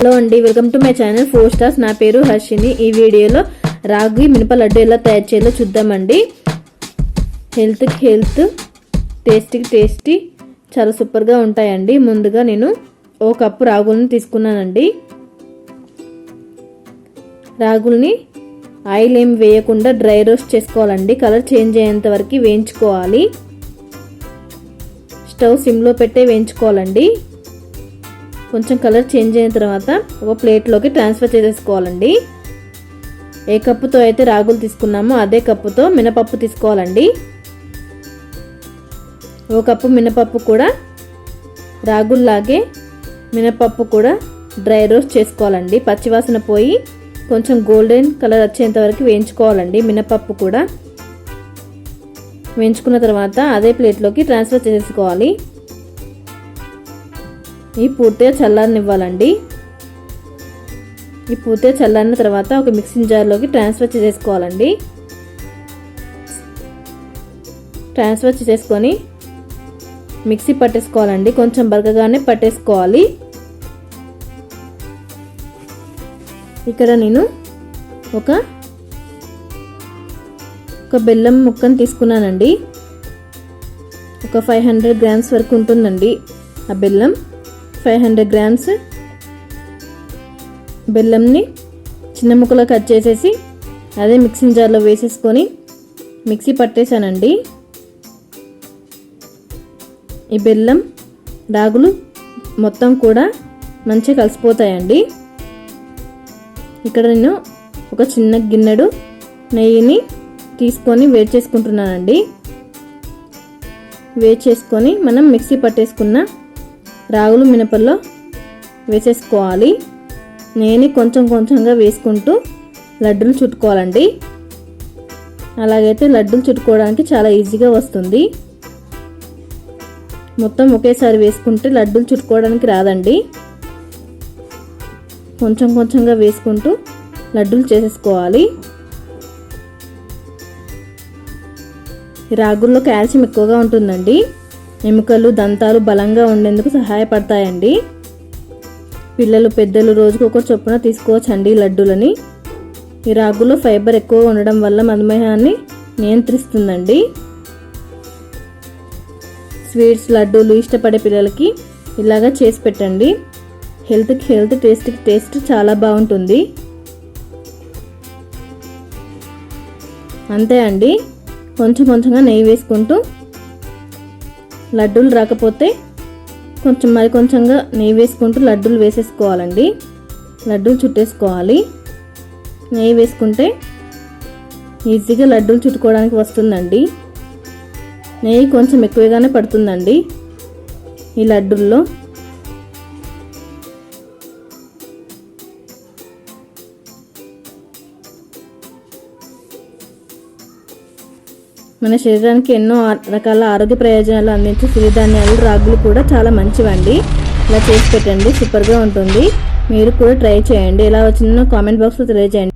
Hello అండి welcome to my channel four stars. నా పేరు హర్షిని. ఈ వీడియోలో రాగి మినప లడ్డు ఎలా తయారు చేయాలో చూద్దామండి. హెల్త్కి హెల్త్ టేస్ట్కి టేస్టీ చాలా సూపర్గా ఉంటాయండి. ముందుగా నేను ఓ కప్పు రాగులను తీసుకున్నానండి. రాగుల్ని ఆయిల్ ఏం వేయకుండా డ్రై రోస్ట్ చేసుకోవాలండి. కలర్ చేంజ్ అయ్యేంత వరకు వేయించుకోవాలి. స్టవ్ సిమ్లో పెట్టే వేయించుకోవాలండి. కొంచెం కలర్ చేంజ్ అయిన తర్వాత ఒక ప్లేట్లోకి ట్రాన్స్ఫర్ చేసేసుకోవాలండి. ఏ కప్పుతో అయితే రాగులు తీసుకున్నామో అదే కప్పుతో మినపప్పు తీసుకోవాలండి. ఒక కప్పు మినపప్పు కూడా రాగుల్లాగే మినపప్పు కూడా డ్రై రోస్ట్ చేసుకోవాలండి. పచ్చివాసన పోయి కొంచెం గోల్డెన్ కలర్ వచ్చేంత వరకు వేయించుకోవాలండి. మినపప్పు కూడా వేయించుకున్న తర్వాత అదే ప్లేట్లోకి ట్రాన్స్ఫర్ చేసేసుకోవాలి. ఈ పూర్తిగా చల్లారనివ్వాలండి. ఈ పూర్తిగా చల్లారిన తర్వాత ఒక మిక్సింగ్ జార్లోకి ట్రాన్స్ఫర్ చేసేసుకోవాలండి. ట్రాన్స్ఫర్ చేసేసుకొని మిక్సీ పట్టేసుకోవాలండి. కొంచెం బరకగానే పట్టేసుకోవాలి. ఇక్కడ నేను ఒక ఒక బెల్లం ముక్కను తీసుకున్నానండి. ఒక ఫైవ్ హండ్రెడ్ గ్రామ్స్ వరకు ఉంటుందండి ఆ బెల్లం. ఫైవ్ హండ్రెడ్ గ్రామ్స్ బెల్లంని చిన్న ముక్కలు కట్ చేసేసి అదే మిక్సింగ్ జార్లో వేసేసుకొని మిక్సీ పట్టేశానండి. ఈ బెల్లం రాగులు మొత్తం కూడా మంచిగా కలిసిపోతాయండి. ఇక్కడ నేను ఒక చిన్న గిన్నెడు నెయ్యిని తీసుకొని వేడి చేసుకుంటున్నానండి. వేడి చేసుకొని మనం మిక్సీ పట్టేసుకున్న రాగులు మినపల్లో వేసేసుకోవాలి. నేను కొంచెం కొంచెంగా వేసుకుంటూ లడ్డూలు చుట్టుకోవాలండి. అలాగైతే లడ్డూలు చుట్టుకోవడానికి చాలా ఈజీగా వస్తుంది. మొత్తం ఒకేసారి వేసుకుంటే లడ్డూలు చుట్టుకోవడానికి రాదండి. కొంచెం కొంచెంగా వేసుకుంటూ లడ్డూలు చేసేసుకోవాలి. రాగుల్లో కాల్షియం ఎక్కువగా ఉంటుందండి. ఎముకలు దంతాలు బలంగా ఉండేందుకు సహాయపడతాయండి. పిల్లలు పెద్దలు రోజుకు ఒక చొప్పున తీసుకోవచ్చండి లడ్డూలని. ఈ రాగులో ఫైబర్ ఎక్కువ ఉండడం వల్ల మధుమేహాన్ని నియంత్రిస్తుందండి. స్వీట్స్ లడ్డూలు ఇష్టపడే పిల్లలకి ఇలాగా చేసి పెట్టండి. హెల్త్కి హెల్త్ టేస్ట్కి టేస్ట్ చాలా బాగుంటుంది. అంతే అండి. కొంచెం కొంచెంగా నెయ్యి వేసుకుంటూ లడ్డూలు రాకపోతే కొంచెం మరి కొంచెంగా నెయ్యి వేసుకుంటూ లడ్డూలు వేసేసుకోవాలండి. లడ్డూలు చుట్టేసుకోవాలి. నెయ్యి వేసుకుంటే ఈజీగా లడ్డూలు చుట్టుకోవడానికి వస్తుందండి. నెయ్యి కొంచెం ఎక్కువగానే పడుతుందండి ఈ లడ్డూల్లో. మన శరీరానికి ఎన్నో రకాల ఆరోగ్య ప్రయోజనాలు అందించే సిరిధాన్యాలు రాగులు కూడా చాలా మంచివండి. ఇలా చేసి పెట్టండి సూపర్గా ఉంటుంది. మీరు కూడా ట్రై చేయండి. ఎలా వచ్చిందో కామెంట్ బాక్స్లో తెలియజేయండి.